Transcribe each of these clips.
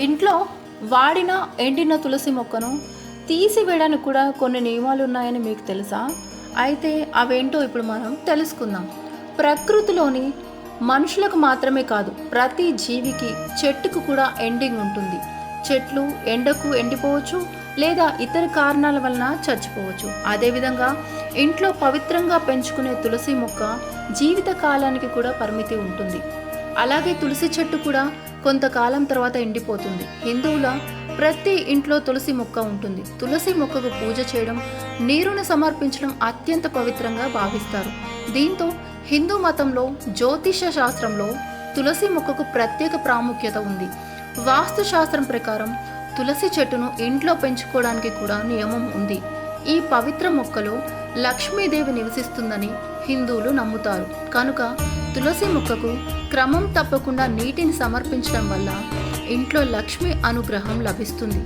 ఇంట్లో వాడిన ఎండిన తులసి మొక్కను తీసివేయడానికి కూడా కొన్ని నియమాలు ఉన్నాయని మీకు తెలుసా? అయితే అవేంటో ఇప్పుడు మనం తెలుసుకుందాం. ప్రకృతిలోని మనుషులకు మాత్రమే కాదు ప్రతి జీవికి చెట్టుకు కూడా ఎండింగ్ ఉంటుంది. చెట్లు ఎండకు ఎండిపోవచ్చు లేదా ఇతర కారణాల వలన చచ్చిపోవచ్చు. అదేవిధంగా ఇంట్లో పవిత్రంగా పెంచుకునే తులసి మొక్క జీవిత కాలానికి కూడా పరిమితి ఉంటుంది. అలాగే తులసి చెట్టు కూడా కొంతకాలం తర్వాత ఎండిపోతుంది. హిందువుల ప్రతి ఇంట్లో తులసి మొక్క ఉంటుంది. తులసి మొక్కకు పూజ చేయడం నీరును సమర్పించడం అత్యంత పవిత్రంగా భావిస్తారు. దీంతో హిందూ మతంలో జ్యోతిష శాస్త్రంలో తులసి మొక్కకు ప్రత్యేక ప్రాముఖ్యత ఉంది. వాస్తు శాస్త్రం ప్రకారం తులసి చెట్టును ఇంట్లో పెంచుకోవడానికి కూడా నియమం ఉంది. ఈ పవిత్ర మొక్కలో లక్ష్మీదేవి నివసిస్తుందని హిందువులు నమ్ముతారు. కనుక తులసి మొక్కకు క్రమం తప్పకుండా నీటిని సమర్పించడం వల్ల ఇంట్లో లక్ష్మి అనుగ్రహం లభిస్తుంది.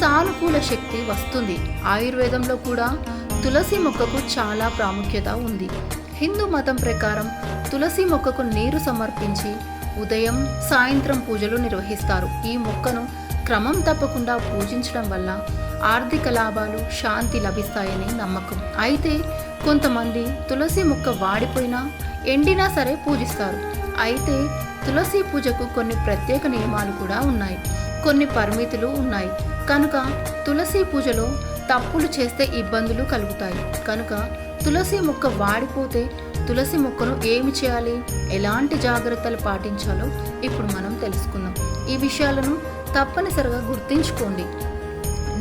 సానుకూల శక్తి వస్తుంది. ఆయుర్వేదంలో కూడా తులసి మొక్కకు చాలా ప్రాముఖ్యత ఉంది. హిందూ మతం ప్రకారం తులసి మొక్కకు నీరు సమర్పించి ఉదయం సాయంత్రం పూజలు నిర్వహిస్తారు. ఈ మొక్కను క్రమం తప్పకుండా పూజించడం వల్ల ఆర్థిక లాభాలు శాంతి లభిస్తాయని నమ్మకం. అయితే కొంతమంది తులసి మొక్క వాడిపోయినా ఎండినా సరే పూజిస్తారు. అయితే తులసి పూజకు కొన్ని ప్రత్యేక నియమాలు కూడా ఉన్నాయి. కొన్ని పరిమితులు ఉన్నాయి. కనుక తులసి పూజలో తప్పులు చేస్తే ఇబ్బందులు కలుగుతాయి. కనుక తులసి మొక్క వాడిపోతే తులసి మొక్కను ఏమి చేయాలి? ఎలాంటి జాగ్రత్తలు పాటించాలో ఇప్పుడు మనం తెలుసుకుందాం. ఈ విషయాలను తప్పనిసరిగా గుర్తుంచుకోండి.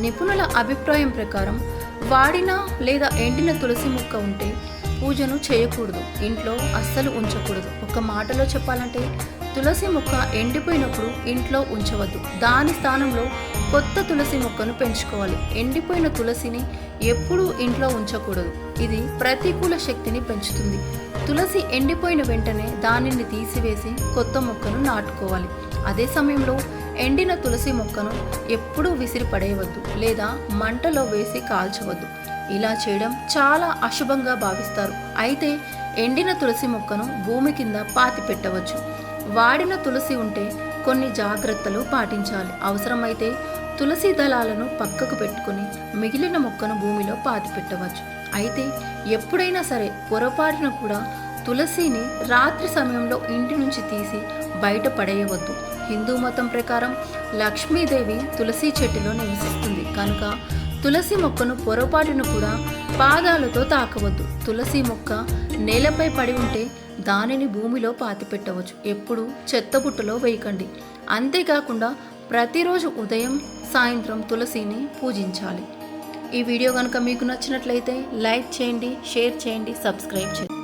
నిపుణుల అభిప్రాయం ప్రకారం వాడిన లేదా ఎండిన తులసి మొక్క ఉంటే పూజను చేయకూడదు. ఇంట్లో అస్సలు ఉంచకూడదు. ఒక మాటలో చెప్పాలంటే తులసి మొక్క ఎండిపోయినప్పుడు ఇంట్లో ఉంచవద్దు. దాని స్థానంలో కొత్త తులసి మొక్కను పెంచుకోవాలి. ఎండిపోయిన తులసిని ఎప్పుడూ ఇంట్లో ఉంచకూడదు. ఇది ప్రతికూల శక్తిని పెంచుతుంది. తులసి ఎండిపోయిన వెంటనే దానిని తీసివేసి కొత్త మొక్కను నాటుకోవాలి. అదే సమయంలో ఎండిన తులసి మొక్కను ఎప్పుడూ విసిరి పడేయవద్దు లేదా మంటలో వేసి కాల్చవద్దు. ఇలా చేయడం చాలా అశుభంగా భావిస్తారు. అయితే ఎండిన తులసి మొక్కను భూమి కింద పాతి పెట్టవచ్చు. వాడిన తులసి ఉంటే కొన్ని జాగ్రత్తలు పాటించాలి. అవసరమైతే తులసి దళాలను పక్కకు పెట్టుకొని మిగిలిన మొక్కను భూమిలో పాతి పెట్టవచ్చు. అయితే ఎప్పుడైనా సరే పొరపాటున కూడా తులసిని రాత్రి సమయంలో ఇంటి నుంచి తీసి బయట పడేయవద్దు. హిందూ మతం ప్రకారం లక్ష్మీదేవి తులసి చెట్టులో నివసిస్తుంది. కనుక తులసి మొక్కను పొరపాటును కూడా పాదాలతో తాకవద్దు. తులసి మొక్క నేలపై పడి ఉంటే దానిని భూమిలో పాతిపెట్టవచ్చు. ఎప్పుడు చెత్తబుట్టలో వేయకండి. అంతేకాకుండా ప్రతిరోజు ఉదయం సాయంత్రం తులసిని పూజించాలి. ఈ వీడియో కనుక మీకు నచ్చినట్లయితే లైక్ చేయండి షేర్ చేయండి సబ్స్క్రైబ్ చేయండి.